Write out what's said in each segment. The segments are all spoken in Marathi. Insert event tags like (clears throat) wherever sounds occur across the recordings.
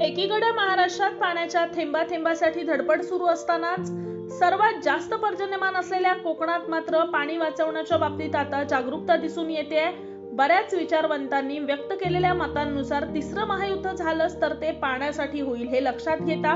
एकीकडे महाराष्ट्रात पाण्याच्या थेंबा थेंबासाठी धडपड सुरू असतानाच सर्वात जास्त पर्जन्यमान असलेल्या कोकणात मात्र पाणी वाचवण्याच्या बाबतीत आता जागरूकता दिसून येते. बऱ्याच विचारवंतांनी व्यक्त केलेल्या मतांनुसार तिसरं महायुद्ध झालंच तर ते पाण्यासाठी होईल हे लक्षात घेता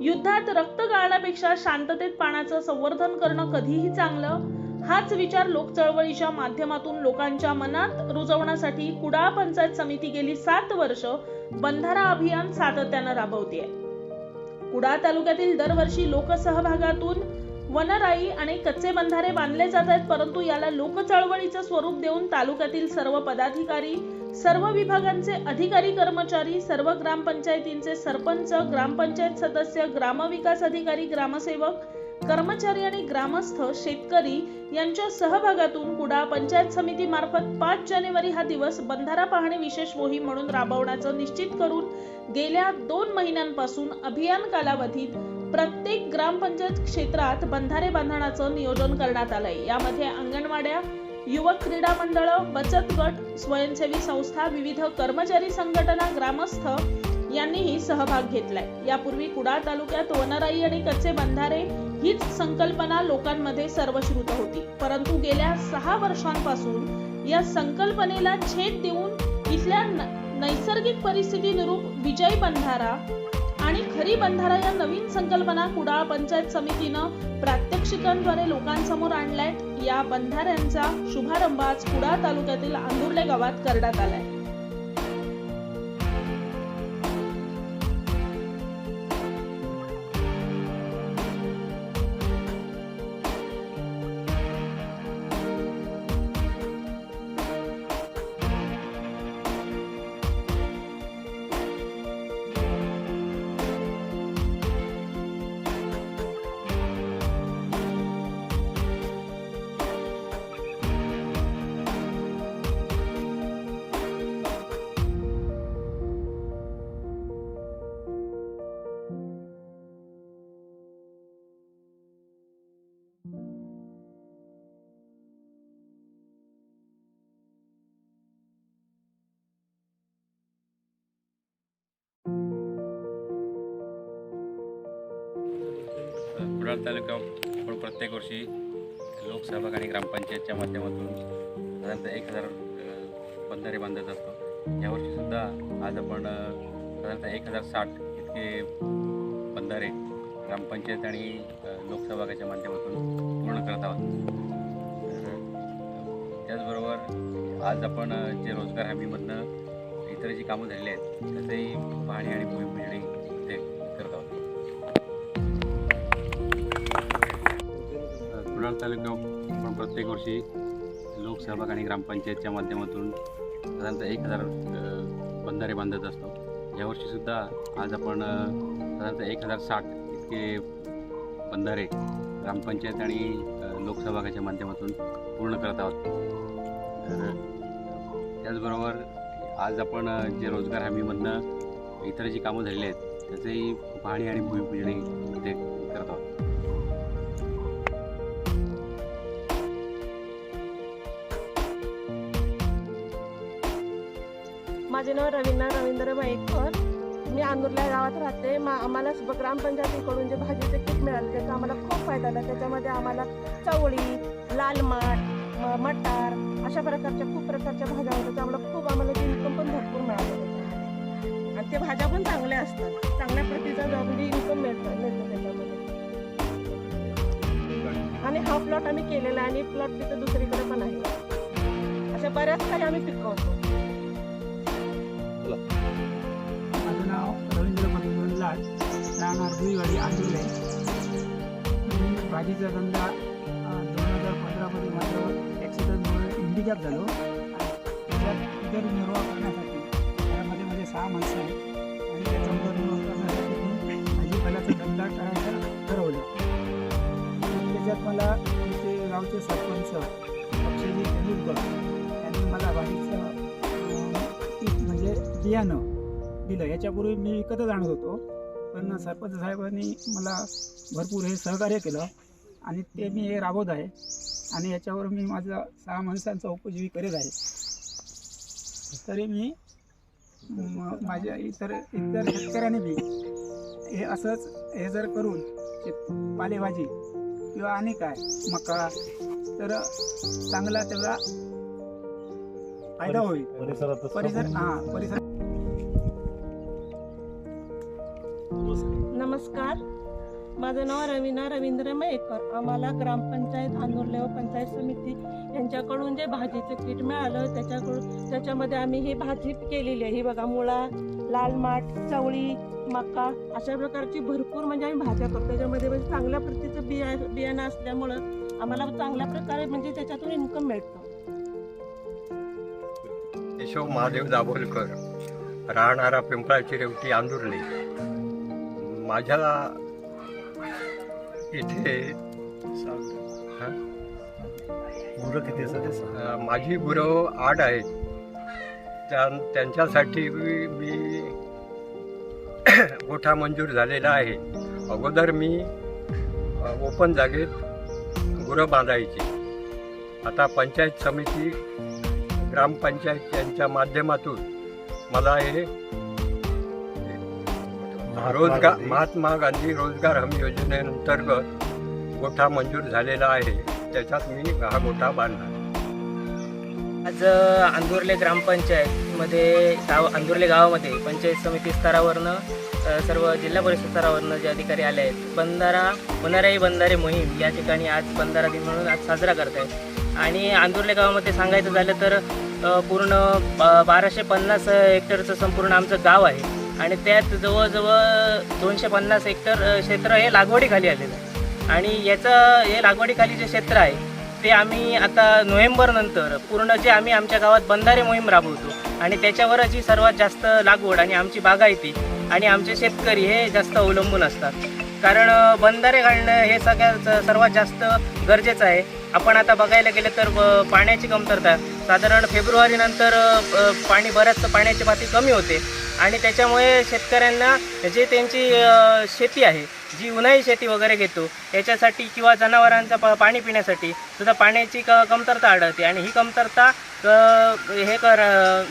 युद्धात रक्त गाळण्यापेक्षा शांततेत पाण्याचं संवर्धन करणं कधीही चांगलं? हाच विचार लोक चळवळीच्या माध्यमातून लोकांच्या मनात रुजवण्यासाठी कुडाळ पंचायत समिती गेली सात वर्ष बंधारा अभियान सातत्यानं राबवते कुडाळ तालुक्यातील दरवर्षी लोकसहभागातून वनराई आणि कच्चे बंधारे बांधले जात आहेत परंतु याला लोक चळवळीचं स्वरूप देऊन तालुक्यातील सर्व पदाधिकारी सर्व विभागांचे अधिकारी कर्मचारी सर्व ग्रामपंचायतींचे सरपंच ग्रामपंचायत सदस्य ग्रामविकास अधिकारी ग्रामसेवक कर्मचारी आणि ग्रामस्थ शेतकरी यांच्या सहभागातून कुडा पंचायत समिती मार्फत पाच जानेवारी हा दिवस बंधारा पाहणे विशेष मोहीम म्हणून राबवण्याचं निश्चित करून गेल्या दोन महिन्यांपासून अभियान कालावधीत प्रत्येक ग्रामपंचायत क्षेत्रात बंधारे बांधण्याचं नियोजन करण्यात आलंय. यामध्ये अंगणवाड्या युवक क्रीडा मंडळ बचत गट स्वयंसेवी संस्था विविध कर्मचारी संघटना ग्रामस्थ यांनीही सहभाग घेतलाय. यापूर्वी कुडाळ तालुक्यात वनराई आणि कच्चे बंधारे हीच संकल्पना लोकांमध्ये सर्वश्रुत होती. परंतु गेल्या सहा वर्षांपासून या संकल्पनेला छेद देऊन इथल्या नैसर्गिक नैसर्गिक परिस्थितीनुरूप विजय बंधारा आणि खरी बंधारा या नवीन संकल्पना कुडाळ पंचायत समितीनं प्रात्यक्षिकांद्वारे लोकांसमोर आणल्यात. या बंधाऱ्यांचा शुभारंभ आज कुडाळ तालुक्यातील आंदुर्ले गावात करण्यात आलाय. कुडाळ तालुक्यात आपण प्रत्येक वर्षी लोकसहभाग आणि ग्रामपंचायतच्या माध्यमातून साधारणतः एक हजार बंधारे बांधत असतो. यावर्षीसुद्धा आज आपण साधारणतः एक हजार साठ इतके बंधारे ग्रामपंचायत आणि लोकसहभागाच्या माध्यमातून पूर्ण करत आहोत. त्याचबरोबर आज आपण जे रोजगार हमीमधनं इतर जी कामं झालेली आहेत त्याचंही पाहणी आणि भूमिपूजनही कुडाळ तालुक्यात आपण प्रत्येक वर्षी लोकसहभाग आणि ग्रामपंचायतच्या माध्यमातून साधारणतः एक हजार बंधारे बांधत असतो. यावर्षीसुद्धा आज आपण साधारणतः एक हजार साठ इतके बंधारे ग्रामपंचायत आणि लोकसहभागाच्या माध्यमातून पूर्ण करत आहोत. तर त्याचबरोबर आज आपण जे रोजगार हमीमधनं इतर जी कामं झालेली आहेत त्याचंही पाहणी आणि भूमिपूजनही इथे माझे नाव रवींद्र रवींद्र भाईकर मी आंदुर्ला गावात राहते. मा आम्हाला ब- ग्रामपंचायतीकडून जे भाजीचे किट मिळाले त्याचा आम्हाला खूप फायदा झाला. त्याच्यामध्ये आम्हाला चवळी लाल माठ मटार अशा प्रकारच्या खूप प्रकारच्या भाज्या होत्या. त्यामुळे खूप आम्हाला ते इन्कम पण भरपूर मिळालं आणि ते भाज्या पण चांगल्या असतात. चांगल्या प्रतीचा जो म्हणजे इन्कम मिळतं मिळतं त्याच्यामध्ये. आणि हा प्लॉट आम्ही केलेला आहे आणि प्लॉट तिथं दुसरीकडे पण आहे. अशा बऱ्याच काही आम्ही पिकवतो. मधुसूदन राहणार गुईवाडी आंदुले भाजीचा धंदा दोन हजार पंधरामध्ये माझं ॲक्सिडेंटमुळे हँडिकॅप झालो. आणि त्याच्यात उदरनिर्वाह करण्यासाठी त्यामध्ये माझे सहा माणसं आहेत. आणि त्याचा उदरनिर्वाह करण्यासाठी मी भाजीपाल्याचा धंदा करायचा ठरवलं. त्याच्यात मला आमचे गावचे सरपंच अक्षयजी तेंडुलकर यांनी मला भाजीचं पीक म्हणजे बियाणं दिलं. याच्यापूर्वी मी विकतच आणत होतो. पण सरपंच साहेबांनी मला भरपूर हे सहकार्य केलं आणि ते मी हे राबवत आहे. आणि याच्यावर मी माझा सहा माणसांचा उपजीवी करीत आहे. तरी मी माझ्या इतर इतर शेतकऱ्यांनी बी हे असंच हे जर करून पालेभाजी किंवा आणि काय मका तर चांगला त्याचा फायदा होईल. परिसर हां परिसर नमस्कार. माझं नाव रवीना रवींद्र मयेकर. आम्हाला ग्रामपंचायत आंदोर्ले व पंचायत समिती यांच्याकडून जे भाजीचं किट मिळालं त्याच्याकडून त्याच्यामध्ये आम्ही ही भाजी केलेली आहे. ही बघा मुळा लाल माठ चवळी मका अशा प्रकारची भरपूर म्हणजे आम्ही भाज्या करतो. त्याच्यामध्ये म्हणजे चांगल्या प्रतीचं बिया बियाणं असल्यामुळं आम्हाला चांगल्या प्रकारे म्हणजे त्याच्यातून इन्कम मिळतं. केशव महादेव दाभोलकर. राहणारा पिंपळाची रेवटी आंदुर्ली. माझ्या इथे गुरं मुलं किती असतात माझी गुरं आठ आहेत. त्या त्यांच्यासाठी मी गोठा (coughs) मंजूर झालेला आहे. अगोदर मी ओपन जागेत गुरं बांधायची. आता पंचायत समिती ग्रामपंचायत यांच्या माध्यमातून मला हे रोजगार महात्मा गांधी. रोजगार हमी योजनेअंतर्गत गोठा मंजूर झालेला आहे. त्याच्यात मी हा गोठा बांधला आज अ, आंदुर्ले ग्रामपंचायतमध्ये गाव आंदुर्ले गावामध्ये पंचायत समिती स्तरावरनं सर्व जिल्हा परिषद स्तरावरनं जे अधिकारी आले आहेत बंधारा होणाराही बंधारे मोहीम या ठिकाणी आज बंधारा दिन म्हणून आज साजरा करत आहेत आणि आंदुर्ले गावामध्ये सांगायचं झालं तर पूर्ण ब- बाराशे पन्नास हेक्टरचं संपूर्ण आमचं गाव आहे. आणि त्यात जवळजवळ दोनशे पन्नास हेक्टर क्षेत्र हे लागवडीखाली आलेलं आहे. आणि याचं हे लागवडीखाली जे क्षेत्र आहे ते आम्ही आता नोव्हेंबरनंतर पूर्ण जे आम्ही आमच्या गावात बंधारे मोहीम राबवतो आणि त्याच्यावरच ही सर्वात जास्त लागवड आणि आमची बागायती आणि आमचे शेतकरी हे जास्त अवलंबून असतात. कारण बंधारे घालणं हे सगळ्यात सर्वात जास्त गरजेचं आहे. आपण आता बघायला गेलं तर पाण्याची कमतरता साधारण फेब्रुवारीनंतर पाणी बऱ्याच पाण्याची पाती कमी होते. आणि त्याच्यामुळे शेतकऱ्यांना जे त्यांची शेती आहे जी उन्हाळी शेती वगैरे घेतो याच्यासाठी किंवा जनावरांचा प पाणी पिण्यासाठी सुद्धा पाण्याची क कमतरता आढळते. आणि ही कमतरता हे कर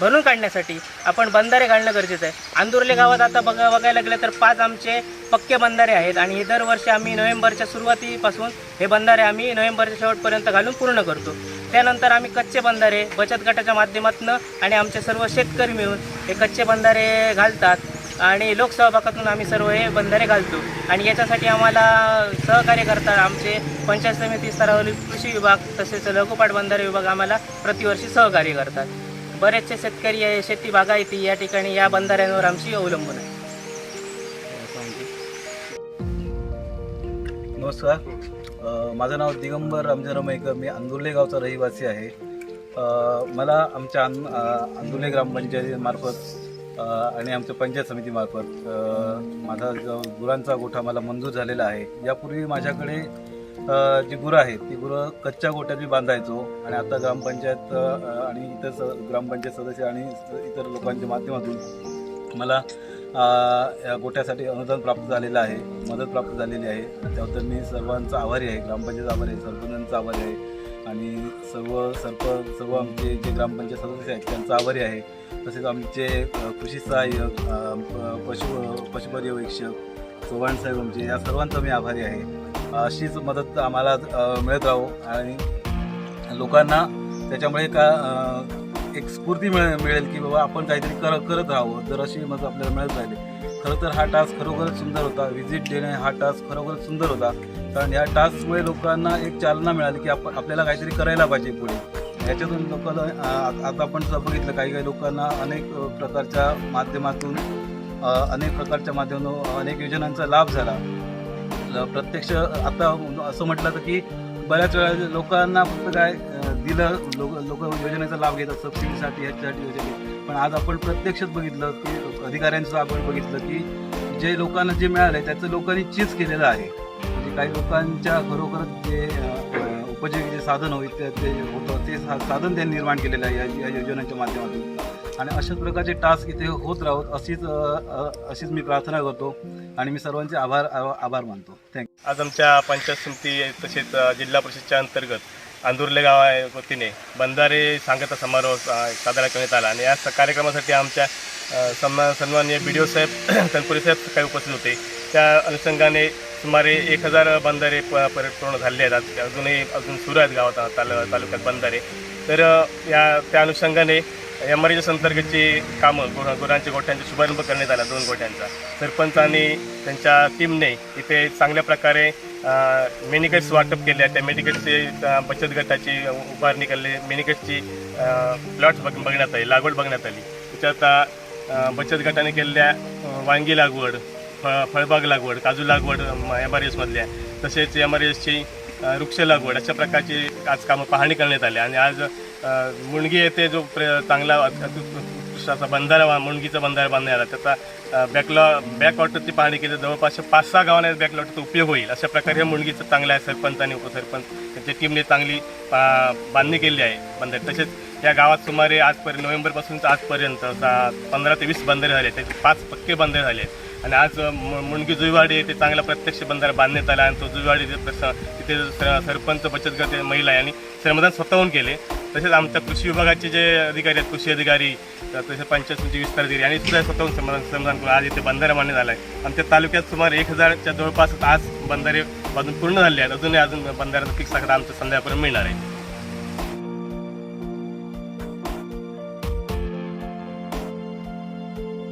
भरून काढण्यासाठी आपण बंधारे घालणं गरजेचं आहे. आंदुर्ले गावात आता बघा बघायला गेलं तर पाच आमचे पक्के बंधारे आहेत आणि हे दरवर्षी आम्ही नोव्हेंबरच्या सुरुवातीपासून हे बंधारे आम्ही नोव्हेंबरच्या शेवटपर्यंत घालून पूर्ण करतो. त्यानंतर आम्ही कच्चे बंधारे बचत गटाच्या माध्यमातून आणि आमचे सर्व शेतकरी मिळून हे कच्चे बंधारे घालतात आणि लोकसहभागातून आम्ही सर्व हे बंधारे घालतो. आणि याच्यासाठी आम्हाला सहकार्य करतात आमचे पंचायत समिती स्तरावरील कृषी विभाग तसेच लघुपाट बंधारे विभाग आम्हाला प्रतिवर्षी सहकार्य करतात. बरेचसे शेतकरी आहे, शेती बागायती या ठिकाणी या बंधाऱ्यांवर आमची अवलंबून आहे. नमस्कार. माझं नाव दिगंबर रामचंद्र रमयकर मी अंदुर्ले गावचा रहिवासी आहे. मला आमच्या अं अंदुर्ले ग्रामपंचायतीमार्फत आणि आमच्या पंचायत समितीमार्फत माझा जो गुरांचा गोठा मला मंजूर झालेला आहे. यापूर्वी माझ्याकडे जी गुरं आहेत ती गुरं कच्च्या गोठ्यात मी बांधायचो. आणि आता ग्रामपंचायत आणि इतर स ग्रामपंचायत सदस्य आणि इतर लोकांच्या माध्यमातून मला या गोठ्यासाठी अनुदान प्राप्त झालेलं आहे मदत प्राप्त झालेली आहे. त्याबद्दल मी सर्वांचा आभारी आहे ग्रामपंचायत आभारी आहे सरपंचांचा आभारी आहे आणि सर्व सरप सर्व आमचे जे ग्रामपंचायत सदस्य आहेत त्यांचा आभारी आहे. तसेच आमचे कृषी सहाय्यक पशु पशुपर्यवेक्षक चव्हाण साहेब आमचे या सर्वांचा मी आभारी आहे. अशीच मदत आम्हाला मिळत राहो आणि लोकांना त्याच्यामुळे का एक स्फूर्ती मिळेल मिळेल की बाबा आपण काहीतरी कर करत राहावं. जर अशी मत आपल्याला मिळत राहिली. खरं तर हा टास्क खरोखरच सुंदर होता. व्हिजिट देणे हा टास्क खरोखरच सुंदर होता. कारण या टास्कमुळे लोकांना एक चालना मिळाली की आपण आपल्याला काहीतरी करायला पाहिजे पुढे. याच्यातून लोकांना आता आपण जर बघितलं काही काही लोकांना अनेक प्रकारच्या माध्यमातून अनेक प्रकारच्या माध्यमातून अनेक योजनांचा लाभ झाला. प्रत्यक्ष आता असं म्हटलं तर की बऱ्याच वेळा लोकांना फक्त काय दिलं लोक लोक योजनेचा लाभ घेतात सबसिडीसाठी ह्याच्यासाठी योजने. पण आज आपण प्रत्यक्षच बघितलं की अधिकाऱ्यांचं आपण बघितलं की जे लोकांना जे मिळालं आहे त्याचं लोकांनी चीज केलेलं आहे. म्हणजे काही लोकांच्या खरोखरच जे उपजीवी जे साधन होईल ते ते होतं ते सा- साधन त्यांनी निर्माण केलेलं आहे या या माध्यमातून. आणि अशाच प्रकारचे टास्क इथे होत राहोत अशीच अशीच मी प्रार्थना करतो आणि मी सर्वांचे आभार आभार मानतो. थँक्यू आज आमच्या पंचायत समिती तसेच जिल्हा परिषदच्या अंतर्गत आंदुर्ले गावा वतीने बंधारे सांगता समारोह साजरा करण्यात आला. आणि या कार्यक्रमासाठी आमच्या अ, सन्मान सन्माननीय बी डी ओ साहेब (clears throat) तनपुरे साहेब काही उपस्थित होते. त्या अनुषंगाने सुमारे एक हजार बंधारे प पर- पूर्ण झाले आहेत. अजूनही अजून सुरू आहेत गावात ताल तालुक्यात बंधारे. तर या त्या अनुषंगाने एम आर एस अंतर्गतची कामं गुर गुरांच्या गोठ्यांचा शुभारंभ करण्यात आला दोन गोठ्यांचा. सरपंचांनी त्यांच्या टीमने इथे चांगल्या प्रकारे मेनिकट्स वाटप केले. त्या मेनिकट्सचे बचत गटाची उभारणी केली. मेनिकट्सची प्लॉट्स बघ बघण्यात आली लागवड बघण्यात आली. त्याच्यात बचत गटाने केलेल्या वांगी लागवड फळ फळबाग लागवड काजू लागवड एम आर एसमधल्या तसेच एम आर एसची वृक्ष लागवड अशा प्रकारची आज कामं पाहणी करण्यात आली. आणि आज मुणगी येथे जो प्र चांगला असा बंधारा मुणगीचा बंधारा बांधण्यात आला त्याचा बॅकलॉ बॅकवॉटरची पाहणी केली जवळपास पाच सहा गावांना बॅकलॉटरचा उपयोग होईल अशा प्रकारे हे मुणगीचं चांगलं आहे सरपंच आणि उपसरपंच त्यांच्या टीमने चांगली बांधणी केली आहे बंधारे. तसेच या गावात सुमारे आजपर्यंत नोव्हेंबरपासून आजपर्यंत पंधरा ते वीस बंधारे झाले त्याचे पाच पक्के बंधारे झाले आहेत. आणि आज मु- मुणगी जुईवाडी येथे चांगला प्रत्यक्ष बंधारा बांधण्यात आला आणि तो जुईवाडी तिथे तिथे सरपंच बचत गट महिला आहे आणि श्रमदान स्वतःहून केले. तसेच आमच्या कृषी विभागाचे जे अधिकारी आहेत कृषी अधिकारी तसेच पंचायत समिती विस्तार अधिकारी आणि सुद्धा स्वतःहून समाधान समाधान करून आज इथे बंधारा मान्य झाला आहे आमच्या तालुक्यात सुमारे एक हजारच्या जवळपास आज बंधारे बाजून पूर्ण झाले आहेत. अजूनही अजून बंधाऱ्याचं पीक साखर आमचं संध्याकाळपर्यंत मिळणार आहे.